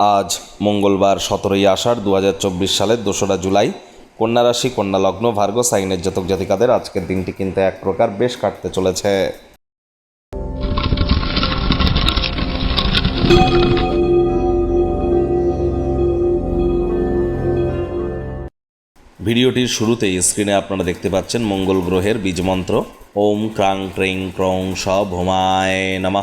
আজ মঙ্গলবার সতেরোই আষাঢ় দু হাজার চব্বিশ সালের দোসরা জুলাই। কন্যা রাশি, কন্যা লগ্ন, ভার্গ, সাইনের জাতক জাতিকাদের আজকের দিনটি কিন্তু এক প্রকার বেশ কাটতে চলেছে। ভিডিওটির শুরুতেই স্ক্রিনে আপনারা দেখতে পাচ্ছেন মঙ্গল গ্রহের বীজমন্ত্র ওম ক্রাং ক্রিং ক্রং স ভোমায় নামা।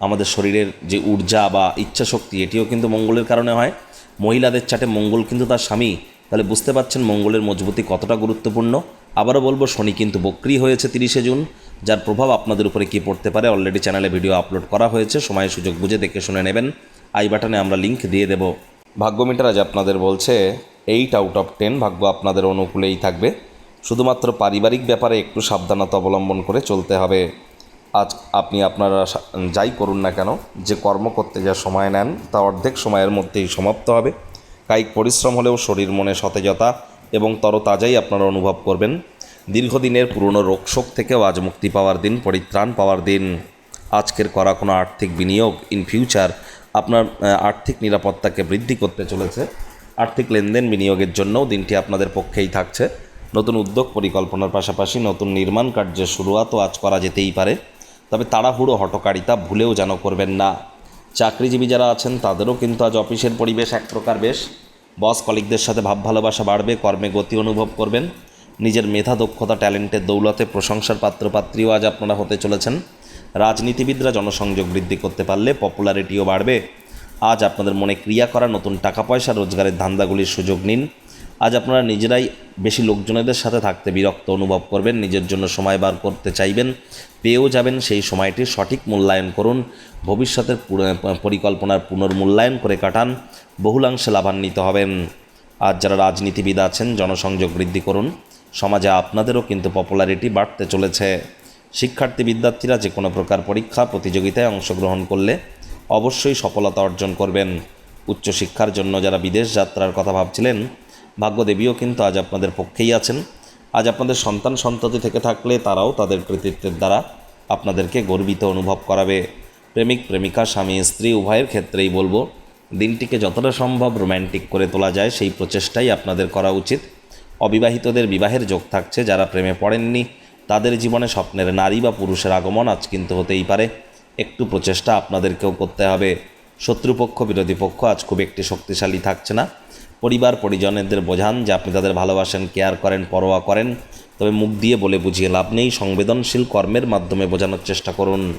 আমাদের শরীরের যে ঊর্জা বা ইচ্ছা শক্তি এটিও কিন্তু মঙ্গলের কারণে হয়। মহিলাদের চাটে মঙ্গল কিন্তু তার স্বামী। তাহলে বুঝতে পারছেন মঙ্গলের মজবুতি কতটা গুরুত্বপূর্ণ? আবারও বলব, শনি কিন্তু বক্রি হয়েছে তিরিশে জুন, যার প্রভাব আপনাদের উপরে কী পড়তে পারে অলরেডি চ্যানেলে ভিডিও আপলোড করা হয়েছে। সময় সুযোগ বুঝে দেখে শুনে নেবেন। আই বাটনে আমরা লিঙ্ক দিয়ে দেব। ভাগ্য মিটার আজ আপনাদের বলছে এইট আউট অফ টেন ভাগ্য আপনাদের অনুকূলেই থাকবে। শুধুমাত্র পারিবারিক ব্যাপারে একটু সাবধানতা অবলম্বন করে চলতে হবে। আজ আপনি আপনারা যাই করুন না কেন, যে কর্ম করতে যা সময় নেন, তা অর্ধেক সময়ের মধ্যেই সমাপ্ত হবে। কায়িক পরিশ্রম হলেও শরীর, মনে সতেজতা এবং তরতাজাই আপনারা অনুভব করবেন। দীর্ঘদিনের পুরনো রোগশোক থেকেও আজ মুক্তি পাওয়ার দিন, পরিত্রাণ পাওয়ার দিন। আজকের করা কোনো আর্থিক বিনিয়োগ ইন ফিউচার আপনার আর্থিক নিরাপত্তাকে বৃদ্ধি করতে চলেছে। আর্থিক লেনদেন বিনিয়োগের জন্যও দিনটি আপনাদের পক্ষেই থাকছে। নতুন উদ্যোগ পরিকল্পনার পাশাপাশি নতুন নির্মাণ কার্যের শুরুয়াতও আজ করা যেতেই পারে। তবে তাড়াহুড়ো হটকারিতা ভুলেও যেন করবেন না। চাকরিজীবী যারা আছেন, তাদেরও কিন্তু আজ অফিসের পরিবেশ এক প্রকার বেশ। বস কলিকদের সাথে ভাব ভালোবাসা বাড়বে, কর্মে গতি অনুভব করবেন। নিজের মেধা, দক্ষতা, ট্যালেন্টের দৌলতে প্রশংসার পাত্রপাত্রীও আজ আপনারা হতে চলেছেন। রাজনীতিবিদরা জনসংযোগ বৃদ্ধি করতে পারলে পপুলারিটিও বাড়বে। আজ আপনাদের মনে ক্রিয়া করা, নতুন টাকা পয়সা, রোজগারের ধান্দাগুলির সুযোগ নিন। আজ আপনারা নিজেরাই বেশি লোকজনেদের সাথে থাকতে বিরক্ত অনুভব করবেন, নিজের জন্য সময় বার করতে চাইবেন, পেয়েও যাবেন সেই সময়টির সঠিক মূল্যায়ন করুন, ভবিষ্যতের পরিকল্পনার পুনর্মূল্যায়ন করে কাটান, বহুলাংশে লাভান্বিত হবেন। আজ যারা রাজনীতিবিদ আছেন, জনসংযোগ বৃদ্ধি করুন, সমাজে আপনাদেরও কিন্তু পপুলারিটি বাড়তে চলেছে। শিক্ষার্থী বিদ্যার্থীরা যে কোনো প্রকার পরীক্ষা, প্রতিযোগিতায় অংশগ্রহণ করলে অবশ্যই সফলতা অর্জন করবেন। উচ্চশিক্ষার জন্য যারা বিদেশ যাত্রার কথা ভাবছিলেন ভাগ্যদেবীও কিন্তু আজ আপনাদের পক্ষেই আছেন। আজ আপনাদের সন্তান সন্ততি থেকে থাকলে তারাও তাদের কৃতিত্বের দ্বারা আপনাদেরকে গর্বিত অনুভব করাবে। প্রেমিক, প্রেমিকা, স্বামী, স্ত্রী, উভয়ের ক্ষেত্রেই বলব, দিনটিকে যতটা সম্ভব রোম্যান্টিক করে তোলা যায়, সেই প্রচেষ্টাই আপনাদের করা উচিত। অবিবাহিতদের বিবাহের যোগ থাকছে, যারা প্রেমে পড়েননি, তাদের জীবনে স্বপ্নের নারী বা পুরুষের আগমন আজ কিন্তু হতেই পারে। একটু প্রচেষ্টা আপনাদেরকেও করতে হবে। শত্রুপক্ষ, বিরোধী পক্ষ আজ খুব একটি শক্তিশালী থাকছে না। পরিবার, পরিজনদের বোঝান যে আপনি তাদের ভালোবাসেন কেয়ার করেন, পরোয়া করেন। তবে মুখ দিয়ে বলে বুঝিয়ে লাভ নেই। সংবেদনশীল কর্মের মাধ্যমে বোঝানোর চেষ্টা করুন।